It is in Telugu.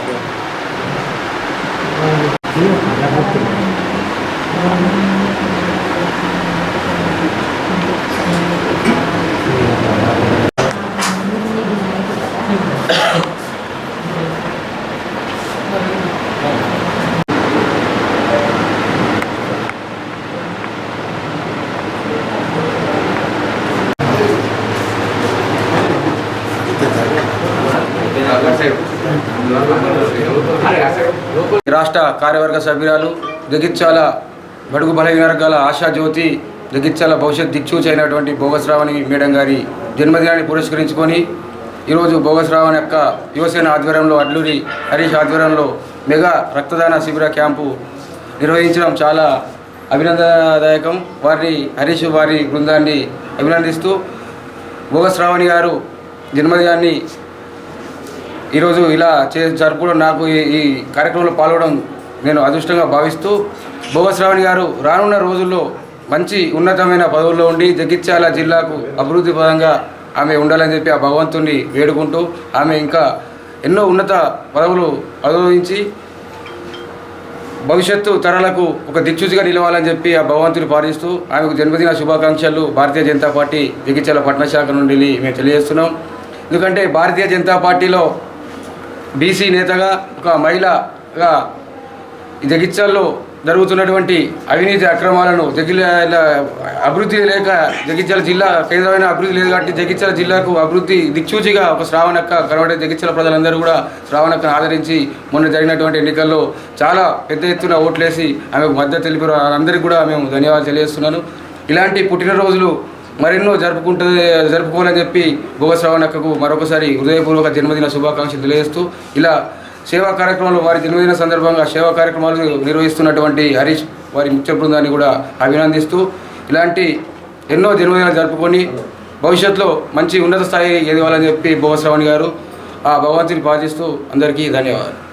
ので、うん、自由に持っても流せる。రాష్ట్ర కార్యవర్గ సభ్యురాలు జగిత్యాల బడుగు బలహీన వర్గాల ఆశా జ్యోతి జగిత్యాల భవిష్యత్ దిక్సూచి అయినటువంటి భోగశ్రావణి మేడం గారి జన్మదినాన్ని పురస్కరించుకొని ఈరోజు భోగశ్రావణి యొక్క యువసేన ఆధ్వర్యంలో అడ్లూరి హరీష్ ఆధ్వర్యంలో మెగా రక్తదాన శిబిర క్యాంపు నిర్వహించడం చాలా అభినందనదాయకం. వారిని హరీష్ వారి బృందాన్ని అభినందిస్తూ భోగశ్రావణి గారు జన్మదినాన్ని ఈరోజు ఇలా చే జరుపుకోవడం నాకు ఈ ఈ కార్యక్రమంలో పాల్గొనడం నేను అదృష్టంగా భావిస్తూ భోగశ్రావణి గారు రానున్న రోజుల్లో మంచి ఉన్నతమైన పదవుల్లో ఉండి జగిత్యాల జిల్లాకు అభివృద్ధి పరంగా ఆమె ఉండాలని చెప్పి ఆ భగవంతుని వేడుకుంటూ ఆమె ఇంకా ఎన్నో ఉన్నత పదవులు అనుభవించి భవిష్యత్తు తరాలకు ఒక దిక్సూచిగా నిలవాలని చెప్పి ఆ భగవంతుని ప్రార్థిస్తూ ఆమెకు జన్మదిన శుభాకాంక్షలు భారతీయ జనతా పార్టీ జగిత్యాల పట్టణ శాఖ నుండి మేము తెలియజేస్తున్నాం. ఎందుకంటే భారతీయ జనతా పార్టీలో బీసీ నేతగా ఒక మహిళగా జగిత్యాల్లో జరుగుతున్నటువంటి అవినీతి అక్రమాలను జగిల అభివృద్ధి లేక జగిత్యాల జిల్లా కేంద్రమైన అభివృద్ధి లేదు కాబట్టి జగిత్యాల జిల్లాకు అభివృద్ధి దిక్సూచిగా ఒక శ్రావణక్క కనబడే జగిత్యాల ప్రజలందరూ కూడా శ్రావణక్కను ఆదరించి మొన్న జరిగినటువంటి ఎన్నికల్లో చాలా పెద్ద ఎత్తున ఓట్లేసి ఆమెకు మద్దతు తెలిపారు. అందరికీ కూడా మేము ధన్యవాదాలు తెలియజేస్తున్నాను. ఇలాంటి పుట్టినరోజులు మరెన్నో జరుపుకుంటు జరుపుకోవాలని చెప్పి భోగ శ్రావణక్కకు మరొకసారి హృదయపూర్వక జన్మదిన శుభాకాంక్షలు తెలియజేస్తూ ఇలా సేవా కార్యక్రమాలు వారి జన్మదిన సందర్భంగా సేవా కార్యక్రమాలు నిర్వహిస్తున్నటువంటి హరీష్ వారి ముఖ్య బృందాన్ని కూడా అభినందిస్తూ ఇలాంటి ఎన్నో జన్మదినాలు జరుపుకొని భవిష్యత్తులో మంచి ఉన్నత స్థాయి ఎదగాలని చెప్పి భోగ గారు ఆ భగవంతుని పాటిస్తూ అందరికీ ధన్యవాదాలు.